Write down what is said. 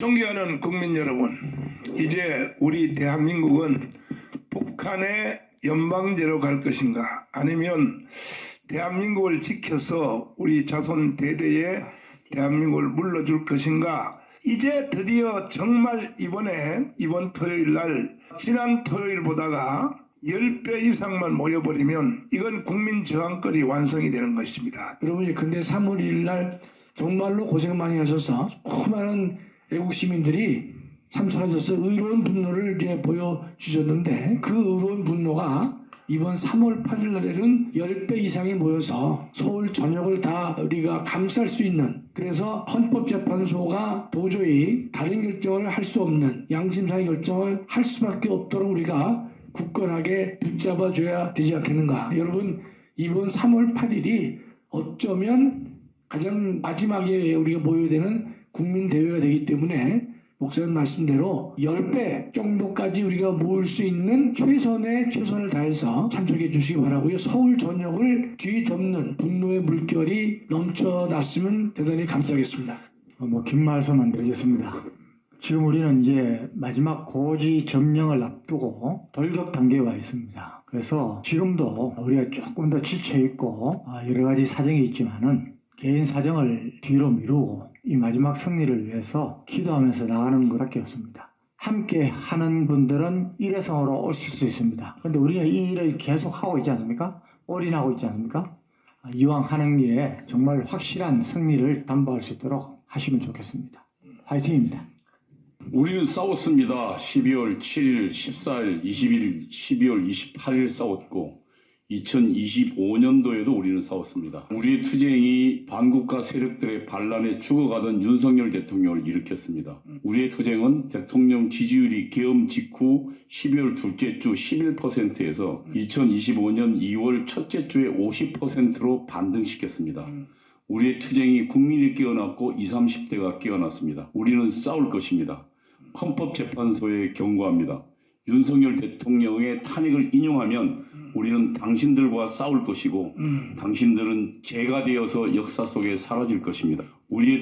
존경하는 국민 여러분, 이제 우리 대한민국은 북한의 연방제로 갈 것인가, 아니면 대한민국을 지켜서 우리 자손 대대에 대한민국을 물러줄 것인가, 이제 드디어 정말 이번에 이번 토요일 날 지난 토요일보다가 10배 이상만 모여버리면 이건 국민 저항거리 완성이 되는 것입니다. 여러분이 근데 3월 1일 날 정말로 고생 많이 하셔서 수많은 애국 시민들이 참석하셔서 의로운 분노를 이제 보여주셨는데 그 의로운 분노가 이번 3월 8일 날에는 10배 이상이 모여서 서울 전역을 다 우리가 감쌀 수 있는 그래서 헌법재판소가 도저히 다른 결정을 할 수 없는 양심상의 결정을 할 수밖에 없도록 우리가 굳건하게 붙잡아 줘야 되지 않겠는가. 여러분 이번 3월 8일이 어쩌면 가장 마지막에 우리가 모여야 되는 국민 대회가 되기 때문에 목사님 말씀대로 10배 정도까지 우리가 모을 수 있는 최선의 최선을 다해서 참석해 주시기 바라고요. 서울 전역을 뒤덮는 분노의 물결이 넘쳐났으면 대단히 감사하겠습니다. 어, 뭐긴 말씀 안 드리겠습니다. 지금 우리는 이제 마지막 고지 점령을 앞두고 돌격 단계에 와 있습니다. 그래서 지금도 우리가 조금 더 지쳐 있고 아, 여러 가지 사정이 있지만은 개인 사정을 뒤로 미루고 이 마지막 승리를 위해서 기도하면서 나가는 것밖에 없습니다. 함께 하는 분들은 일회성으로 오실 수 있습니다. 근데 우리는 이 일을 계속 하고 있지 않습니까? 올인하고 있지 않습니까? 아, 이왕 하는 일에 정말 확실한 승리를 담보할 수 있도록 하시면 좋겠습니다. 화이팅입니다. 우리는 싸웠습니다. 12월 7일, 14일, 21일, 12월 28일 싸웠고 2025년도에도 우리는 싸웠습니다. 우리의 투쟁이 반국가 세력들의 반란에 죽어가던 윤석열 대통령을 일으켰습니다. 우리의 투쟁은 대통령 지지율이 계엄 직후 12월 둘째 주 11%에서 2025년 2월 첫째 주에 50%로 반등시켰습니다. 우리의 투쟁이 국민이 깨어났고 20, 30대가 깨어났습니다. 우리는 싸울 것입니다. 헌법재판소에 경고합니다. 윤석열 대통령의 탄핵을 인용하면 우리는 당신들과 싸울 것이고 당신들은 죄가 되어서 역사 속에 사라질 것입니다. 우리의